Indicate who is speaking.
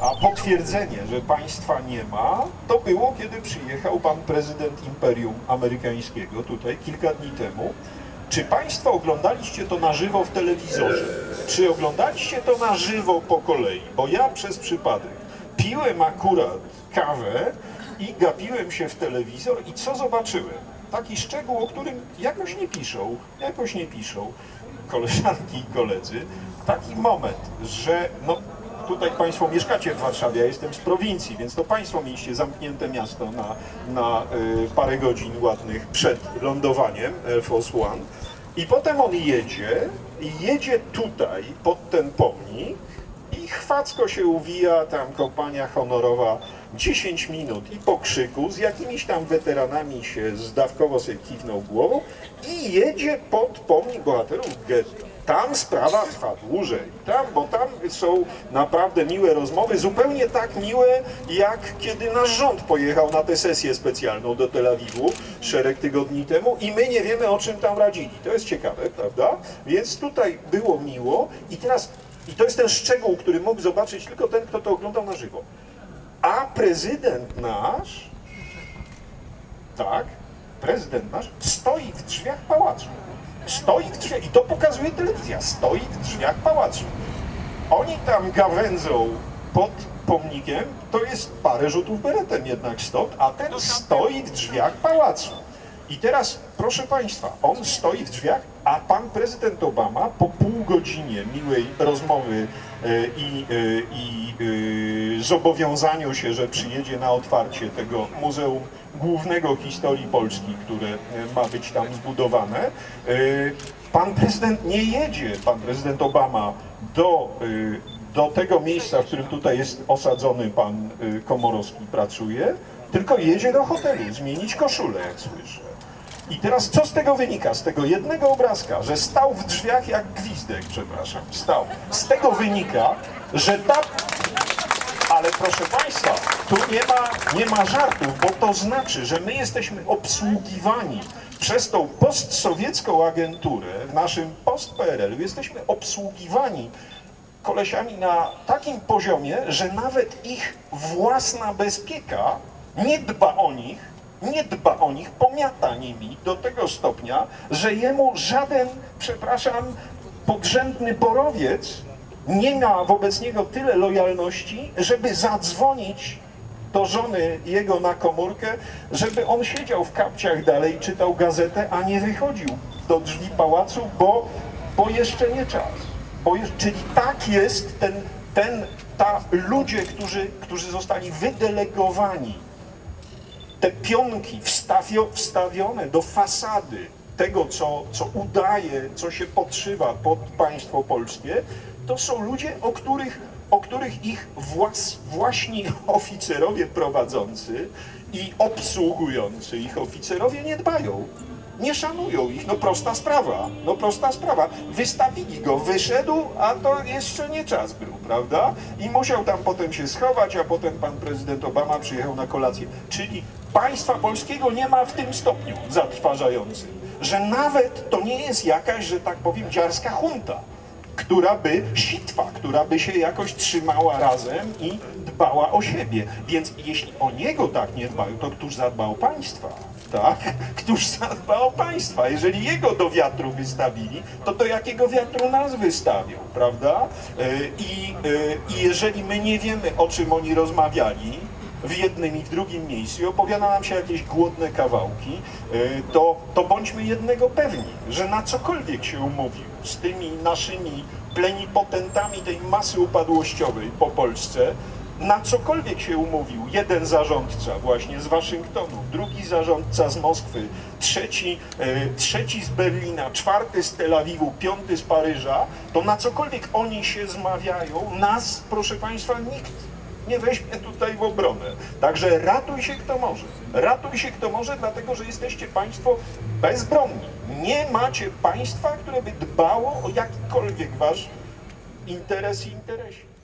Speaker 1: A potwierdzenie, że państwa nie ma, to było, kiedy przyjechał pan prezydent Imperium Amerykańskiego tutaj kilka dni temu. Czy państwo oglądaliście to na żywo w telewizorze? Czy oglądaliście to na żywo po kolei? Bo ja przez przypadek piłem akurat kawę i gapiłem się w telewizor i co zobaczyłem? Taki szczegół, o którym jakoś nie piszą, jakoś nie piszą koleżanki i koledzy. Taki moment, że no, tutaj Państwo mieszkacie w Warszawie, ja jestem z prowincji, więc to Państwo mieliście zamknięte miasto na, na y, parę godzin ładnych przed lądowaniem Air Force One. I potem on jedzie i jedzie tutaj pod ten pomnik i chwacko się uwija tam kompania honorowa 10 minut i po krzyku z jakimiś tam weteranami się zdawkowo sobie kiwnął głową i jedzie pod pomnik bohaterów getto. Tam sprawa trwa dłużej, tam, bo tam są naprawdę miłe rozmowy, zupełnie tak miłe, jak kiedy nasz rząd pojechał na tę sesję specjalną do Tel Awiwu szereg tygodni temu i my nie wiemy, o czym tam radzili. To jest ciekawe, prawda? Więc tutaj było miło i teraz, i to jest ten szczegół, który mógł zobaczyć tylko ten, kto to oglądał na żywo. A prezydent nasz, tak, prezydent nasz stoi w drzwiach pałacu. Stoi w drzwiach, i to pokazuje telewizja, stoi w drzwiach pałacu. Oni tam gawędzą pod pomnikiem, to jest parę rzutów beretem jednak stąd, a ten stoi w drzwiach pałacu. I teraz, proszę Państwa, on stoi w drzwiach, a pan prezydent Obama po pół godzinie miłej rozmowy e, i, e, i e, zobowiązaniu się, że przyjedzie na otwarcie tego Muzeum Głównego Historii Polski, które ma być tam zbudowane, pan prezydent nie jedzie, pan prezydent Obama, do, do tego miejsca, w którym tutaj jest osadzony pan Komorowski, pracuje, tylko jedzie do hotelu zmienić koszulę, jak słyszę. I teraz co z tego wynika? Z tego jednego obrazka, że stał w drzwiach jak gwizdek, przepraszam, stał. Z tego wynika, że ta... Ale proszę Państwa, tu nie ma, nie ma żartów, bo to znaczy, że my jesteśmy obsługiwani przez tą postsowiecką agenturę w naszym post-PRL-u, jesteśmy obsługiwani kolesiami na takim poziomie, że nawet ich własna bezpieka nie dba o nich, nie dba o nich, pomiata nimi do tego stopnia, że jemu żaden, przepraszam, podrzędny borowiec nie ma wobec niego tyle lojalności, żeby zadzwonić do żony jego na komórkę, żeby on siedział w kapciach dalej, czytał gazetę, a nie wychodził do drzwi pałacu, bo, bo jeszcze nie czas. Bo czyli tak jest ten, ten, ta ludzie, którzy, którzy zostali wydelegowani te pionki wstawio, wstawione do fasady tego, co, co udaje, co się podszywa pod państwo polskie, to są ludzie, o których, o których ich włas, właśnie oficerowie prowadzący i obsługujący ich oficerowie nie dbają. Nie szanują ich, no prosta sprawa, no prosta sprawa. Wystawili go, wyszedł, a to jeszcze nie czas był, prawda? I musiał tam potem się schować, a potem pan prezydent Obama przyjechał na kolację. Czyli państwa polskiego nie ma w tym stopniu zatrważającym, że nawet to nie jest jakaś, że tak powiem, dziarska hunta, która by sitwa, która by się jakoś trzymała razem i dbała o siebie. Więc jeśli o niego tak nie dbają, to któż zadba o państwa? Tak? Któż zadba o państwa? Jeżeli jego do wiatru wystawili, to do jakiego wiatru nas wystawią, prawda? E, I, e, I jeżeli my nie wiemy, o czym oni rozmawiali, w jednym i w drugim miejscu i opowiada nam się jakieś głodne kawałki, y, to, to bądźmy jednego pewni, że na cokolwiek się umówił z tymi naszymi plenipotentami tej masy upadłościowej po Polsce, na cokolwiek się umówił jeden zarządca właśnie z Waszyngtonu, drugi zarządca z Moskwy, trzeci, y, trzeci z Berlina, czwarty z Tel Awiwu, piąty z Paryża, to na cokolwiek oni się zmawiają, nas, proszę Państwa, nikt nie weźmie tutaj w obronę. Także ratuj się kto może. Ratuj się kto może, dlatego że jesteście Państwo bezbronni. Nie macie państwa, które by dbało o jakikolwiek wasz interes i interesie.